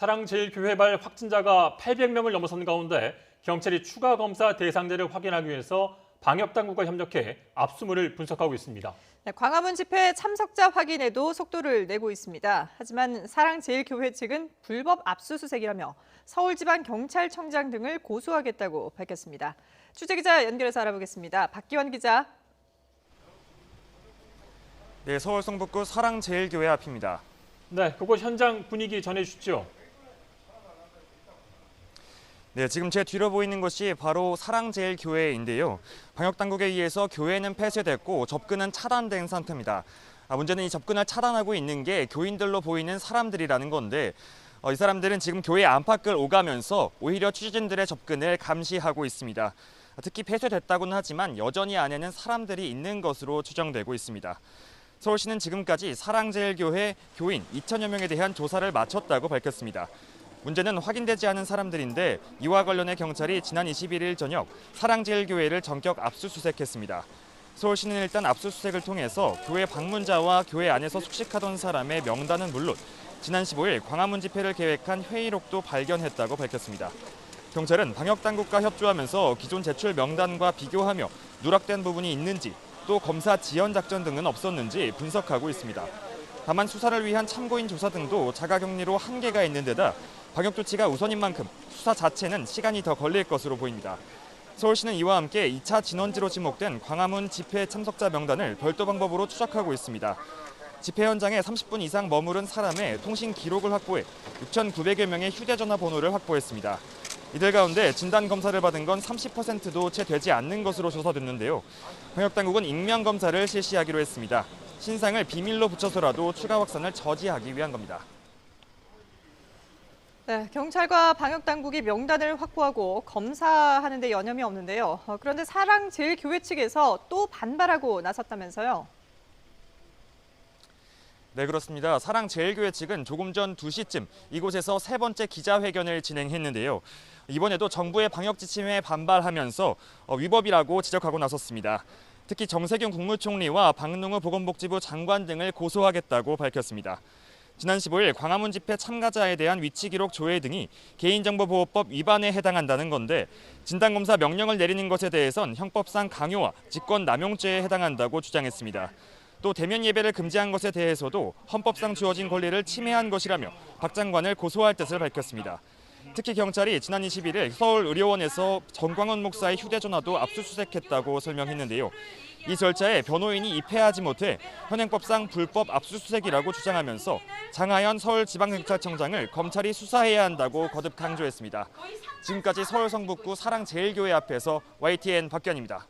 사랑제일교회발 확진자가 800명을 넘어선 가운데 경찰이 추가 검사 대상자를 확인하기 위해서 방역당국과 협력해 압수물을 분석하고 있습니다. 네, 광화문 집회 참석자 확인에도 속도를 내고 있습니다. 하지만 사랑제일교회 측은 불법 압수수색이라며 서울지방경찰청장 등을 고소하겠다고 밝혔습니다. 취재기자 연결해서 알아보겠습니다. 박기원 기자. 네, 서울 성북구 사랑제일교회 앞입니다. 네, 그곳 현장 분위기 전해주시죠. 네, 지금 제 뒤로 보이는 것이 바로 사랑제일교회인데요. 방역당국에 의해서 교회는 폐쇄됐고 접근은 차단된 상태입니다. 아, 문제는 이 접근을 차단하고 있는 게 교인들로 보이는 사람들이라는 건데 어, 이 사람들은 지금 교회 안팎을 오가면서 오히려 취재진들의 접근을 감시하고 있습니다. 특히 폐쇄됐다고는 하지만 여전히 안에는 사람들이 있는 것으로 추정되고 있습니다. 서울시는 지금까지 사랑제일교회 교인 2천여 명에 대한 조사를 마쳤다고 밝혔습니다. 문제는 확인되지 않은 사람들인데 이와 관련해 경찰이 지난 21일 저녁 사랑제일교회를 전격 압수수색했습니다. 서울시는 일단 압수수색을 통해서 교회 방문자와 교회 안에서 숙식하던 사람의 명단은 물론 지난 15일 광화문 집회를 계획한 회의록도 발견했다고 밝혔습니다. 경찰은 방역당국과 협조하면서 기존 제출 명단과 비교하며 누락된 부분이 있는지 또 검사 지연 작전 등은 없었는지 분석하고 있습니다. 다만 수사를 위한 참고인 조사 등도 자가격리로 한계가 있는 데다 방역 조치가 우선인 만큼 수사 자체는 시간이 더 걸릴 것으로 보입니다. 서울시는 이와 함께 2차 진원지로 지목된 광화문 집회 참석자 명단을 별도 방법으로 추적하고 있습니다. 집회 현장에 30분 이상 머무른 사람의 통신 기록을 확보해 6,900여 명의 휴대전화 번호를 확보했습니다. 이들 가운데 진단 검사를 받은 건 30%도 채 되지 않는 것으로 조사됐는데요. 방역 당국은 익명 검사를 실시하기로 했습니다. 신상을 비밀로 붙여서라도 추가 확산을 저지하기 위한 겁니다. 네, 경찰과 방역당국이 명단을 확보하고 검사하는 데 여념이 없는데요. 어, 그런데 사랑제일교회 측에서 또 반발하고 나섰다면서요. 네, 그렇습니다. 사랑제일교회 측은 조금 전 2시쯤 이곳에서 세 번째 기자회견을 진행했는데요. 이번에도 정부의 방역 지침에 반발하면서 어, 위법이라고 지적하고 나섰습니다. 특히 정세균 국무총리와 박능우 보건복지부 장관 등을 고소하겠다고 밝혔습니다. 지난 15일 광화문 집회 참가자에 대한 위치 기록 조회 등이 개인정보보호법 위반에 해당한다는 건데 진단검사 명령을 내리는 것에 대해선 형법상 강요와 직권 남용죄에 해당한다고 주장했습니다. 또 대면 예배를 금지한 것에 대해서도 헌법상 주어진 권리를 침해한 것이라며 박 장관을 고소할 뜻을 밝혔습니다. 특히 경찰이 지난 21일 서울 의료원에서 정광훈 목사의 휴대전화도 압수수색했다고 설명했는데요. 이 절차에 변호인이 입회하지 못해 현행법상 불법 압수수색이라고 주장하면서 장하연 서울지방경찰청장을 검찰이 수사해야 한다고 거듭 강조했습니다. 지금까지 서울 성북구 사랑제일교회 앞에서 YTN 박견입니다.